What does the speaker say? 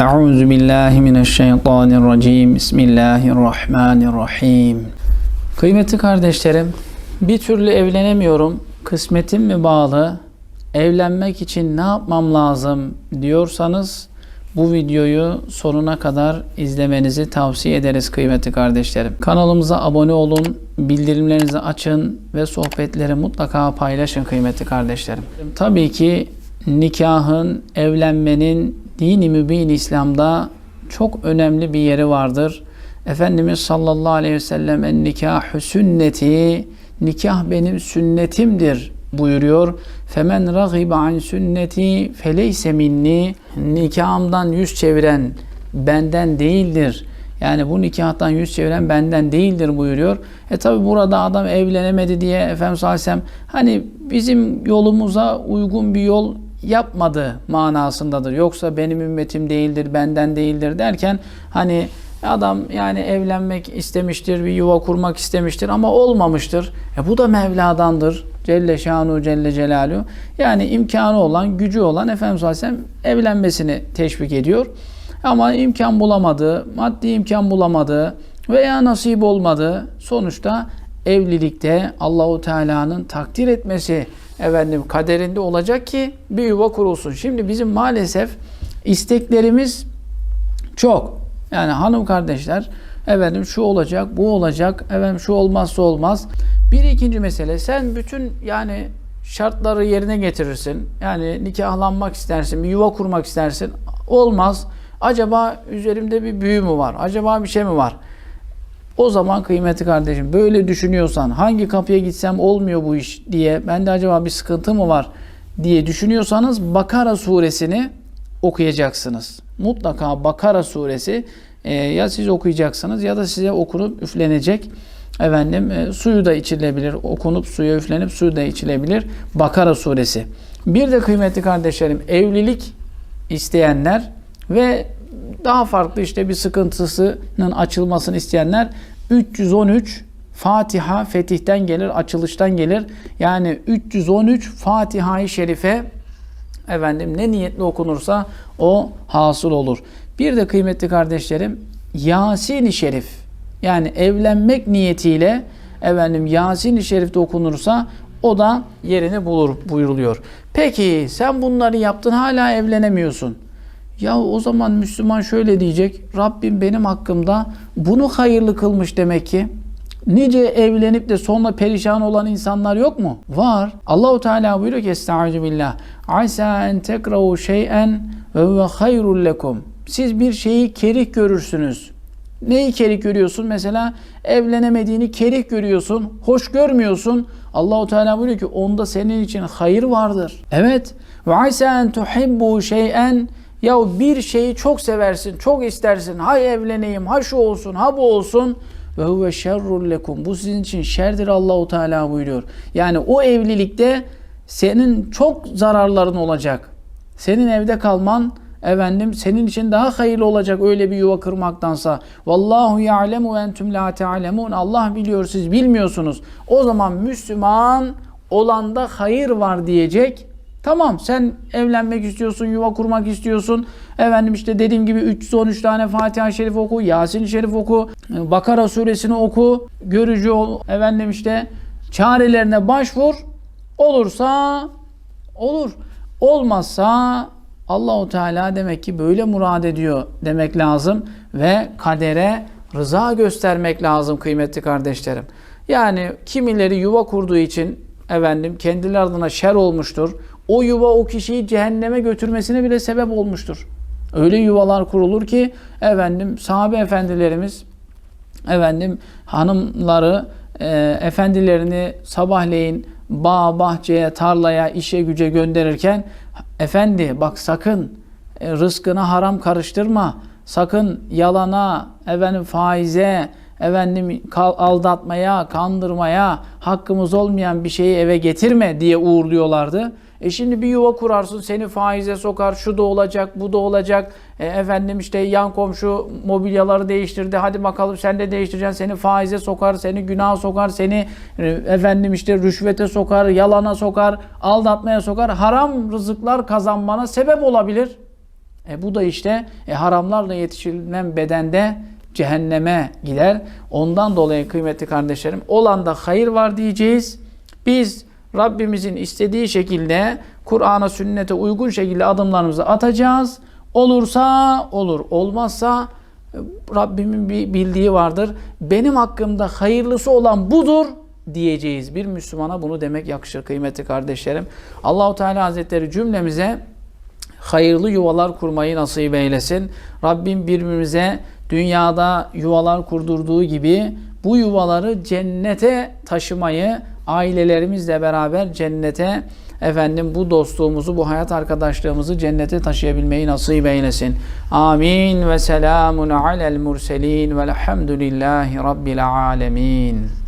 Euzu billahi mineşşeytanirracim. Bismillahirrahmanirrahim. Kıymetli kardeşlerim, bir türlü evlenemiyorum. Kısmetim mi bağlı? Evlenmek için ne yapmam lazım diyorsanız bu videoyu sonuna kadar izlemenizi tavsiye ederiz kıymetli kardeşlerim. Kanalımıza abone olun, bildirimlerinizi açın ve sohbetleri mutlaka paylaşın kıymetli kardeşlerim. Tabii ki nikahın, evlenmenin dini mübin İslam'da çok önemli bir yeri vardır. Efendimiz sallallahu aleyhi ve sellem en nikahü sünneti nikah benim sünnetimdir buyuruyor. Femen ragibe an sünneti feleyse minni nikahımdan yüz çeviren benden değildir. Yani bu nikahtan yüz çeviren benden değildir buyuruyor. E tabi burada adam evlenemedi diye Efendimiz Aleyhisselam hani bizim yolumuza uygun bir yol yapmadı manasındadır. Yoksa benim ümmetim değildir, benden değildir derken hani adam yani evlenmek istemiştir, bir yuva kurmak istemiştir ama olmamıştır. E bu da Mevla'dandır. Celle şanu Celle Celaluhu. Yani imkanı olan, gücü olan Efendimiz Aleyhisselam evlenmesini teşvik ediyor. Ama imkan bulamadı, maddi imkan bulamadı veya nasip olmadı. Sonuçta evlilikte Allahu Teala'nın takdir etmesi efendim kaderinde olacak ki bir yuva kurulsun. Şimdi bizim maalesef isteklerimiz çok. Yani hanım kardeşler efendim şu olacak, bu olacak, efendim şu olmazsa olmaz. Bir ikinci mesele sen bütün yani şartları yerine getirirsin. Yani nikahlanmak istersin, bir yuva kurmak istersin. Olmaz. Acaba üzerimde bir büyü mü var? Acaba bir şey mi var? O zaman kıymetli kardeşim böyle düşünüyorsan hangi kapıya gitsem olmuyor bu iş diye bende acaba bir sıkıntı mı var diye düşünüyorsanız Bakara suresini okuyacaksınız. Mutlaka Bakara suresi e, ya siz okuyacaksınız ya da size okunup üflenecek. Efendim e, suyu da içilebilir. Okunup suya üflenip suyu da içilebilir. Bakara suresi. Bir de kıymetli kardeşlerim evlilik isteyenler ve daha farklı işte bir sıkıntısının açılmasını isteyenler 313 Fatiha fetihten gelir, açılıştan gelir. Yani 313 Fatiha-i Şerife efendim ne niyetle okunursa o hasıl olur. Bir de kıymetli kardeşlerim Yasin-i Şerif yani evlenmek niyetiyle efendim Yasin-i Şerif'te okunursa o da yerini bulur buyuruluyor. Peki sen bunları yaptın hala evlenemiyorsun. Ya o zaman Müslüman şöyle diyecek. Rabbim benim hakkımda bunu hayırlı kılmış demek ki. Nice evlenip de sonra perişan olan insanlar yok mu? Var. Allahu Teala buyuruyor ki Estaizu billah. Asa en tekrahu şey'en ve ve hayrul lekum. Siz bir şeyi kerih görürsünüz. Neyi kerih görüyorsun? Mesela evlenemediğini kerih görüyorsun. Hoş görmüyorsun. Allahu Teala buyuruyor ki onda senin için hayır vardır. Evet. Ve asa en tuhibbu şey'en ya bir şeyi çok seversin, çok istersin. Hay evleneyim, ha şu olsun, ha bu olsun. Ve huve şerrul lekum. Bu sizin için şerdir Allahu Teala buyuruyor. Yani o evlilikte senin çok zararların olacak. Senin evde kalman efendim senin için daha hayırlı olacak öyle bir yuva kırmaktansa. Vallahu ya'lemu ve entum la ta'lemun. Allah biliyor siz bilmiyorsunuz. O zaman Müslüman olanda hayır var diyecek. Tamam sen evlenmek istiyorsun, yuva kurmak istiyorsun. Efendim işte dediğim gibi 313 tane Fatiha-i Şerif oku, Yasin-i Şerif oku, Bakara suresini oku, görücü ol. Efendim işte çarelerine başvur. Olursa olur. Olmazsa Allahu Teala demek ki böyle murad ediyor demek lazım ve kadere rıza göstermek lazım kıymetli kardeşlerim. Yani kimileri yuva kurduğu için efendim kendileri adına şer olmuştur o yuva o kişiyi cehenneme götürmesine bile sebep olmuştur. Öyle yuvalar kurulur ki efendim sahabe efendilerimiz efendim hanımları e, efendilerini sabahleyin bağ, bahçeye, tarlaya, işe güce gönderirken efendi bak sakın e, rızkına haram karıştırma. Sakın yalana, efendim faize, efendim aldatmaya, kandırmaya, hakkımız olmayan bir şeyi eve getirme diye uğurluyorlardı. E şimdi bir yuva kurarsın seni faize sokar şu da olacak bu da olacak e efendim işte yan komşu mobilyaları değiştirdi hadi bakalım sen de değiştireceksin seni faize sokar seni günah sokar seni e, efendim işte rüşvete sokar yalana sokar aldatmaya sokar haram rızıklar kazanmana sebep olabilir. E bu da işte e, haramlarla yetiştirilen bedende cehenneme gider. Ondan dolayı kıymetli kardeşlerim olanda hayır var diyeceğiz. Biz Rabbimizin istediği şekilde Kur'an'a sünnete uygun şekilde adımlarımızı atacağız. Olursa olur, olmazsa e, Rabbimin bir bildiği vardır. Benim hakkımda hayırlısı olan budur diyeceğiz. Bir Müslümana bunu demek yakışır kıymetli kardeşlerim. Allahu Teala Hazretleri cümlemize hayırlı yuvalar kurmayı nasip eylesin. Rabbim birbirimize dünyada yuvalar kurdurduğu gibi bu yuvaları cennete taşımayı ailelerimizle beraber cennete efendim bu dostluğumuzu, bu hayat arkadaşlığımızı cennete taşıyabilmeyi nasip eylesin. Amin ve selamun alel murselin velhamdülillahi rabbil alemin.